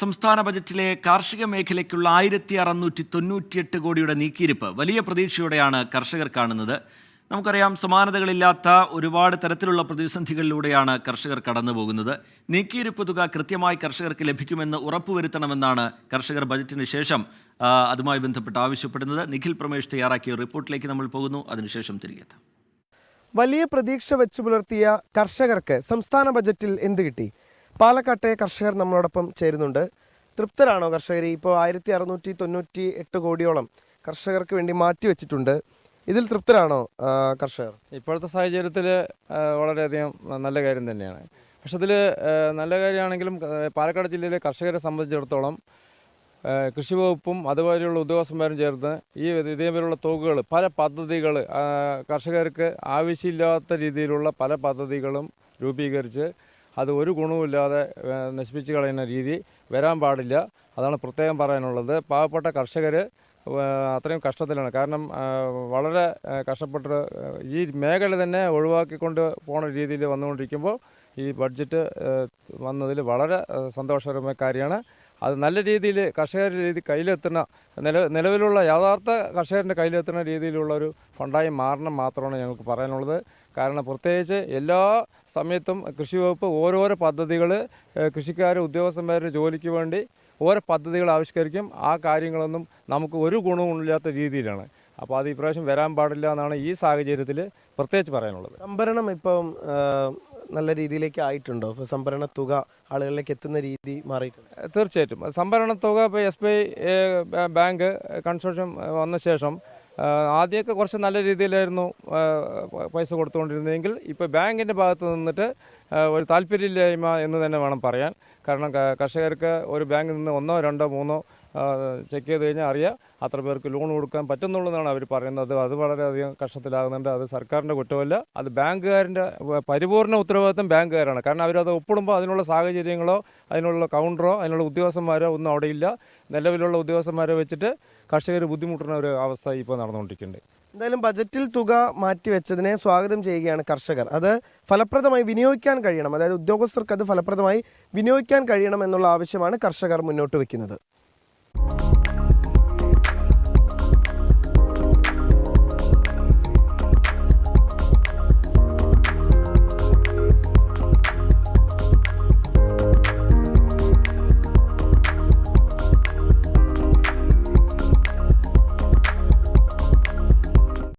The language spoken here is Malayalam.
സംസ്ഥാന ബജറ്റിലെ കാർഷിക മേഖലയ്ക്കുള്ള ആയിരത്തി അറുന്നൂറ്റി തൊണ്ണൂറ്റിയെട്ട് കോടിയുടെ നീക്കിയിരിപ്പ്. വലിയ പ്രതീക്ഷയോടെയാണ് കർഷകർ കാണുന്നത്. നമുക്കറിയാം സമാനതകളില്ലാത്ത ഒരുപാട് തരത്തിലുള്ള പ്രതിസന്ധികളിലൂടെയാണ് കർഷകർ കടന്നു പോകുന്നത് നീക്കിയിരിപ്പ് തുക കൃത്യമായി കർഷകർക്ക് ലഭിക്കുമെന്ന് ഉറപ്പുവരുത്തണമെന്നാണ് കർഷകർ ബജറ്റിന് ശേഷം അതുമായി ബന്ധപ്പെട്ട് ആവശ്യപ്പെടുന്നത്. നിഖിൽ പ്രമേഷ് തയ്യാറാക്കിയ റിപ്പോർട്ടിലേക്ക് നമ്മൾ പോകുന്നു. അതിനുശേഷം തിരികെത്താം വലിയ പ്രതീക്ഷ വെച്ചു പുലർത്തിയ കർഷകർക്ക് സംസ്ഥാന ബജറ്റിൽ എന്ത് കിട്ടി? പാലക്കാട്ടെ കർഷകർ നമ്മളോടൊപ്പം ചേരുന്നുണ്ട്. തൃപ്തരാണോ കർഷകർ? ഇപ്പോൾ ആയിരത്തി അറുന്നൂറ്റി തൊണ്ണൂറ്റി എട്ട് കോടിയോളം കർഷകർക്ക് വേണ്ടി മാറ്റി വെച്ചിട്ടുണ്ട്. ഇതിൽ തൃപ്തരാണോ കർഷകർ? ഇപ്പോഴത്തെ സാഹചര്യത്തിൽ വളരെയധികം നല്ല കാര്യം തന്നെയാണ്. പക്ഷെ അതിൽ നല്ല കാര്യമാണെങ്കിലും പാലക്കാട് ജില്ലയിലെ കർഷകരെ സംബന്ധിച്ചിടത്തോളം കൃഷി വകുപ്പും അതുപോലെയുള്ള ഉദ്യോഗസ്ഥന്മാരും ചേർന്ന് ഈ ഇതേപോലുള്ള തുകകൾ പല പദ്ധതികൾ കർഷകർക്ക് ആവശ്യമില്ലാത്ത രീതിയിലുള്ള പല പദ്ധതികളും രൂപീകരിച്ച് അത് ഒരു ഗുണവുമില്ലാതെ നശിപ്പിച്ച് കളയുന്ന രീതി വരാൻ പാടില്ല. അതാണ് പ്രത്യേകം പറയാനുള്ളത്. പാവപ്പെട്ട കർഷകർ അത്രയും കഷ്ടത്തിലാണ്. കാരണം വളരെ കഷ്ടപ്പെട്ട് ഈ മേഖല തന്നെ ഒഴിവാക്കിക്കൊണ്ട് പോണ രീതിയിൽ വന്നുകൊണ്ടിരിക്കുമ്പോൾ ഈ ബഡ്ജറ്റ് വന്നതിൽ വളരെ സന്തോഷകരമായ കാര്യമാണ്. അത് നല്ല രീതിയിൽ കർഷകരുടെ രീതി കയ്യിലെത്തുന്ന നില നിലവിലുള്ള യഥാർത്ഥ കർഷകരുടെ കയ്യിലെത്തുന്ന രീതിയിലുള്ള ഒരു ഫണ്ടായി മാറണം മാത്രമാണ് ഞങ്ങൾക്ക് പറയാനുള്ളത്. കാരണം പ്രത്യേകിച്ച് എല്ലാ സമയത്തും കൃഷി വകുപ്പ് ഓരോരോ പദ്ധതികൾ കൃഷിക്കാർ ഉദ്യോഗസ്ഥന്മാരുടെ ജോലിക്ക് വേണ്ടി ഓരോ പദ്ധതികൾ ആവിഷ്കരിക്കും. ആ കാര്യങ്ങളൊന്നും നമുക്ക് ഒരു ഗുണവും ഇല്ലാത്ത രീതിയിലാണ്. അപ്പോൾ അത് ഇപ്രാവശ്യം വരാൻ പാടില്ല എന്നാണ് ഈ സാഹചര്യത്തിൽ പ്രത്യേകിച്ച് പറയാനുള്ളത്. സംഭരണം ഇപ്പം നല്ല രീതിയിലേക്ക് ആയിട്ടുണ്ടോ ഇപ്പോൾ സംഭരണ തുക ആളുകളിലേക്ക് എത്തുന്ന രീതി മാറിയിട്ടുണ്ട്. തീർച്ചയായിട്ടും. സംഭരണ തുക ഇപ്പോൾ S B I bank consortium വന്ന ശേഷം ആദ്യമൊക്കെ കുറച്ച് നല്ല രീതിയിലായിരുന്നു പൈസ കൊടുത്തുകൊണ്ടിരുന്നതെങ്കിൽ ഇപ്പോൾ ബാങ്കിന്റെ ഭാഗത്ത് നിന്നിട്ട് ഒരു താല്പര്യമില്ലായ്മ എന്ന് തന്നെ വേണം പറയാൻ. കാരണം കർഷകർക്ക് ഒരു ബാങ്കിൽ നിന്ന് ഒന്നോ രണ്ടോ മൂന്നോ ചെക്ക് ചെയ്ത് കഴിഞ്ഞാൽ അറിയാം അത്ര പേർക്ക് ലോൺ കൊടുക്കാൻ പറ്റുന്നുള്ളതാണ് അവർ പറയുന്നത്. അത് വളരെയധികം കഷ്ടത്തിലാകുന്നുണ്ട്. അത് സർക്കാരിന്റെ കുറ്റമല്ല. അത് ബാങ്കുകാരന്റെ പരിപൂർണ ഉത്തരവാദിത്തം ബാങ്കുകാരാണ്. കാരണം അവരത് ഒപ്പിടുമ്പോൾ അതിനുള്ള സാഹചര്യങ്ങളോ അതിനുള്ള കൗണ്ടറോ അതിനുള്ള ഉദ്യോഗസ്ഥന്മാരോ ഒന്നും അവിടെ ഇല്ല നിലവിലുള്ള ഉദ്യോഗസ്ഥന്മാരെ വെച്ചിട്ട് കർഷകർ ബുദ്ധിമുട്ടുന്ന ഒരു അവസ്ഥ ഇപ്പോൾ നടന്നുകൊണ്ടിരിക്കുന്നുണ്ട്. എന്തായാലും ബജറ്റിൽ തുക മാറ്റിവെച്ചതിനെ സ്വാഗതം ചെയ്യുകയാണ് കർഷകർ. അത് ഫലപ്രദമായി വിനിയോഗിക്കാൻ കഴിയണം. അതായത് ഉദ്യോഗസ്ഥർക്ക് അത് ഫലപ്രദമായി വിനിയോഗിക്കാൻ കഴിയണം എന്നുള്ള ആവശ്യമാണ് കർഷകർ മുന്നോട്ട് വെക്കുന്നത്.